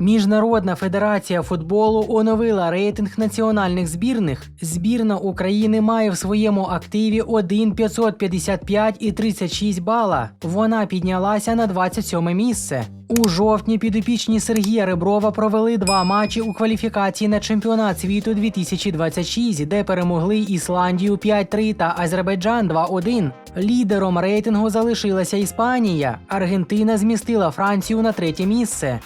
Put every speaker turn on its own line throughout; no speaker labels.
Міжнародна федерація футболу оновила рейтинг національних збірних. Збірна України має в своєму активі 1 555 і 36 бала. Вона піднялася на 27 місце. У жовтні підопічні Сергія Реброва провели два матчі у кваліфікації на чемпіонат світу 2026, де перемогли Ісландію 5-3 та Азербайджан 2-1. Лідером рейтингу залишилася Іспанія. Аргентина змістила Францію на третє місце.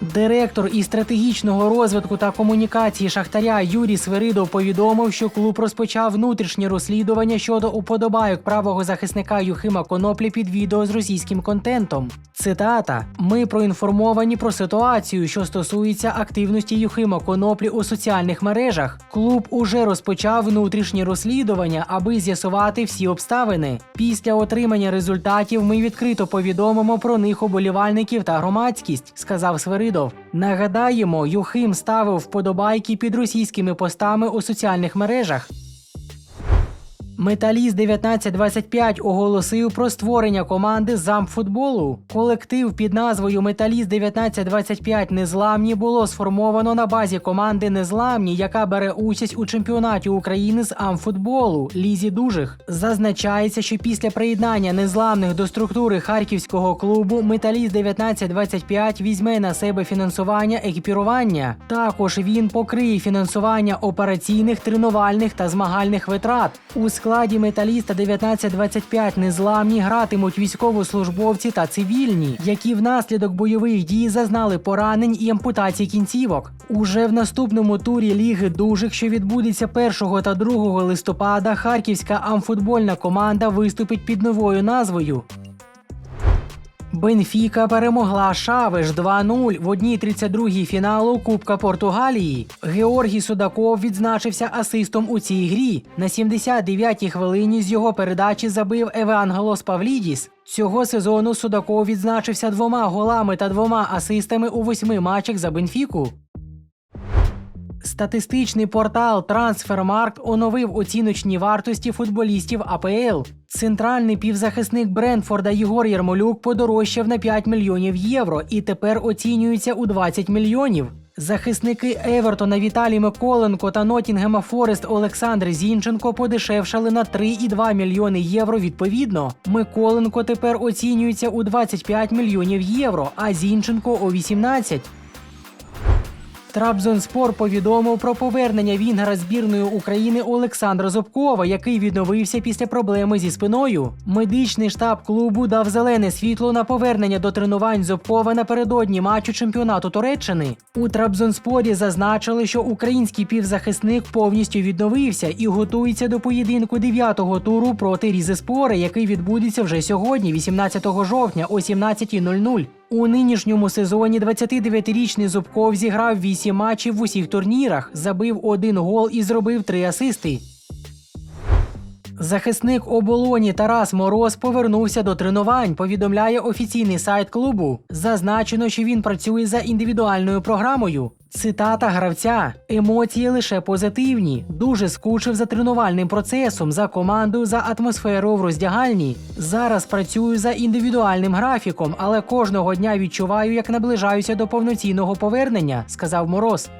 Директор із стратегічного розвитку та комунікації Шахтаря Юрій Свиридов повідомив, що клуб розпочав внутрішнє розслідування щодо уподобайок правого захисника Юхима Коноплі під відео з російським контентом. Цитата: Ми проінформовані про ситуацію, що стосується активності Юхима Коноплі у соціальних мережах. Клуб уже розпочав внутрішнє розслідування, аби з'ясувати всі обставини. Після отримання результатів ми відкрито повідомимо про них оболівальників та громадськість, сказав Свиридов. Нагадаємо, Юхим ставив вподобайки під російськими постами у соціальних мережах. Металіст 1925 оголосив про створення команди замфутболу. Колектив під назвою Металіст 1925 Незламні було сформовано на базі команди Незламні, яка бере участь у чемпіонаті України з амфутболу Лізі Дужих. Зазначається, що після приєднання незламних до структури харківського клубу Металіст 1925 візьме на себе фінансування екіпірування. Також він покриє фінансування операційних, тренувальних та змагальних витрат. У складі металіста 1925 незламні гратимуть військовослужбовці та цивільні, які внаслідок бойових дій зазнали поранень і ампутацій кінцівок. Уже в наступному турі Ліги Дужих, що відбудеться 1 та 2 листопада, харківська амфутбольна команда виступить під новою назвою Бенфіка перемогла Шавеш 2-0 в одній 32-й фіналу Кубка Португалії. Георгій Судаков відзначився асистом у цій грі. На 79-й хвилині з його передачі забив Евангелос Павлідіс. Цього сезону Судаков відзначився двома голами та двома асистами у восьми матчах за Бенфіку. Статистичний портал Трансфермаркт оновив оціночні вартості футболістів АПЛ. Центральний півзахисник Брентфорда Єгор Ярмолюк подорожчав на 5 мільйонів євро і тепер оцінюється у 20 мільйонів. Захисники Евертона Віталій Миколенко та Нотінгема Форест Олександр Зінченко подешевшали на 3,2 мільйони євро відповідно. Миколенко тепер оцінюється у 25 мільйонів євро, а Зінченко у 18. Трабзонспор повідомив про повернення вінгера збірної України Олександра Зобкова, який відновився після проблеми зі спиною. Медичний штаб клубу дав зелене світло на повернення до тренувань Зобкова напередодні матчу чемпіонату Туреччини. У Трабзонспорі зазначили, що український півзахисник повністю відновився і готується до поєдинку 9-го туру проти Різеспори, який відбудеться вже сьогодні, 18 жовтня о 17.00. У нинішньому сезоні 29-річний Зубков зіграв 8 матчів в усіх турнірах, забив один гол і зробив три асисти. Захисник оболоні Тарас Мороз повернувся до тренувань. Повідомляє офіційний сайт клубу. Зазначено, що він працює за індивідуальною програмою. Цитата гравця: емоції лише позитивні. Дуже скучив за тренувальним процесом, за командою, за атмосферою в роздягальні. Зараз працюю за індивідуальним графіком, але кожного дня відчуваю, як наближаюся до повноцінного повернення, сказав Мороз.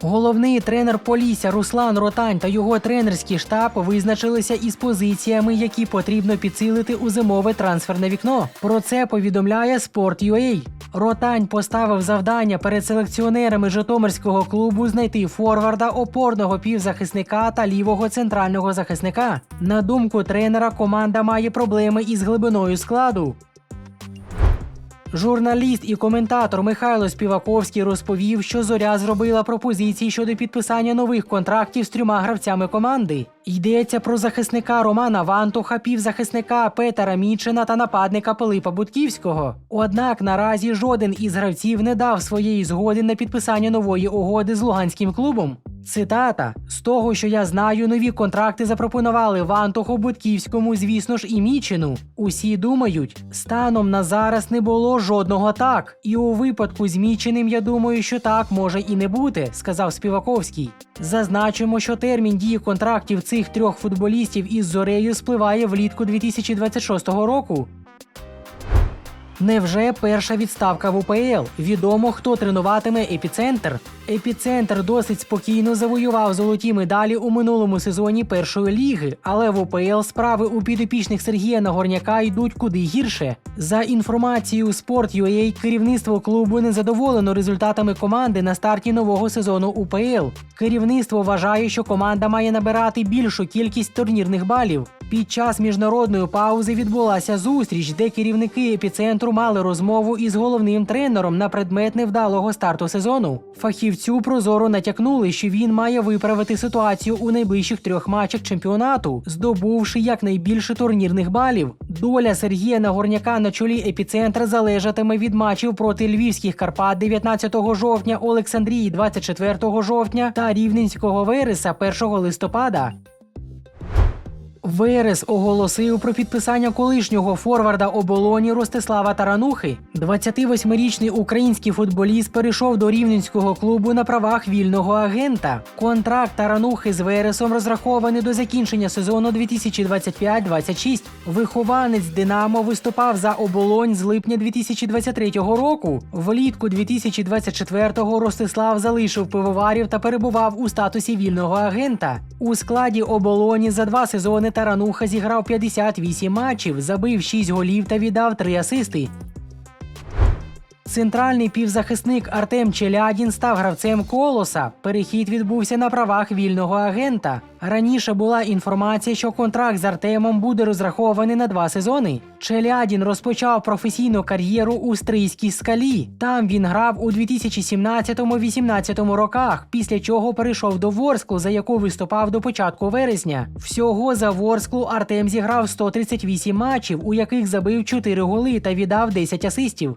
Головний тренер Полісся Руслан Ротань та його тренерський штаб визначилися із позиціями, які потрібно підсилити у зимове трансферне вікно. Про це повідомляє Sport.ua. Ротань поставив завдання перед селекціонерами Житомирського клубу знайти форварда, опорного півзахисника та лівого центрального захисника. На думку тренера, команда має проблеми із глибиною складу. Журналіст і коментатор Михайло Співаковський розповів, що зоря зробила пропозиції щодо підписання нових контрактів з трьома гравцями команди. Йдеться про захисника Романа Вантуха, півзахисника Петера Мічина та нападника Пилипа Будківського. Однак наразі жоден із гравців не дав своєї згоди на підписання нової угоди з луганським клубом. Цитата: з того, що я знаю, нові контракти запропонували Вантуху, Будківському, звісно ж, і Мічину. Усі думають, станом на зараз не було жодного так. І у випадку з Міченим, я думаю, що так може і не бути, сказав Співаковський. Зазначимо, що термін дії контрактів цих трьох футболістів із Зорею спливає влітку 2026 року. Невже перша відставка в УПЛ? Відомо, хто тренуватиме епіцентр. Епіцентр досить спокійно завоював золоті медалі у минулому сезоні першої ліги, але в УПЛ справи у підопічних Сергія Нагорняка йдуть куди гірше. За інформацією Sport.ua, керівництво клубу не задоволено результатами команди на старті нового сезону УПЛ. Керівництво вважає, що команда має набирати більшу кількість турнірних балів. Під час міжнародної паузи відбулася зустріч, де керівники епіцентру мали розмову із головним тренером на предмет невдалого старту сезону. Фахівцю прозоро натякнули, що він має виправити ситуацію у найближчих трьох матчах чемпіонату, здобувши якнайбільше турнірних балів. Доля Сергія Нагорняка на чолі епіцентра залежатиме від матчів проти львівських Карпат 19 жовтня, Олександрії 24 жовтня та Рівненського Вереса 1 листопада. Верес оголосив про підписання колишнього форварда оболоні Ростислава Таранухи. 28-річний український футболіст перейшов до рівненського клубу на правах вільного агента. Контракт Таранухи з Вересом розрахований до закінчення сезону 2025-26. Вихованець Динамо виступав за оболонь з липня 2023 року. Влітку 2024-го Ростислав залишив пивоварів та перебував у статусі вільного агента. У складі оболоні за два сезони Тарануха зіграв 58 матчів, забив 6 голів та віддав 3 асисти. Центральний півзахисник Артем Челядін став гравцем колоса. Перехід відбувся на правах вільного агента. Раніше була інформація, що контракт з Артемом буде розрахований на два сезони. Челядін розпочав професійну кар'єру у стрийській скалі. Там він грав у 2017-18 роках, після чого перейшов до Ворсклу, за яку виступав до початку вересня. Всього за Ворсклу Артем зіграв 138 матчів, у яких забив 4 голи та віддав 10 асистів.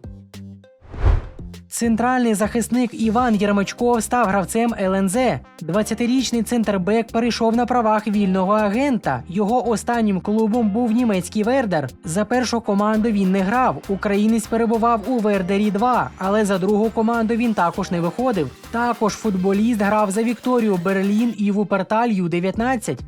Центральний захисник Іван Єрмачков став гравцем ЛНЗ. 20-річний центрбек перейшов на правах вільного агента. Його останнім клубом був німецький Вердер. За першу команду він не грав. Українець перебував у Вердері 2, але за другу команду він також не виходив. Також футболіст грав за Вікторію Берлін і Вуперталь Ю-19.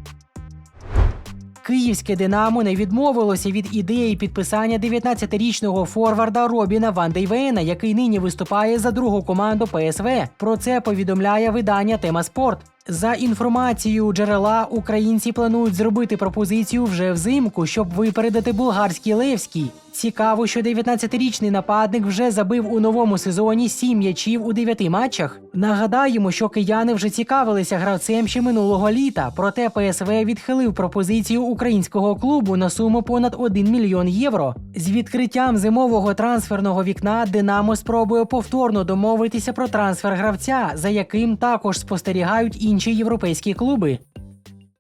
Київське Динамо не відмовилося від ідеї підписання 19-річного форварда Робіна Ван Дейвена, який нині виступає за другу команду ПСВ. Про це повідомляє видання Тема Спорт. За інформацією джерела, українці планують зробити пропозицію вже взимку, щоб випередити булгарський Левський. Цікаво, що 19-річний нападник вже забив у новому сезоні 7 м'ячів у 9 матчах. Нагадаємо, що кияни вже цікавилися гравцем ще минулого літа, проте ПСВ відхилив пропозицію українського клубу на суму понад 1 мільйон євро. З відкриттям зимового трансферного вікна Динамо спробує повторно домовитися про трансфер гравця, за яким також спостерігають інші європейські клуби.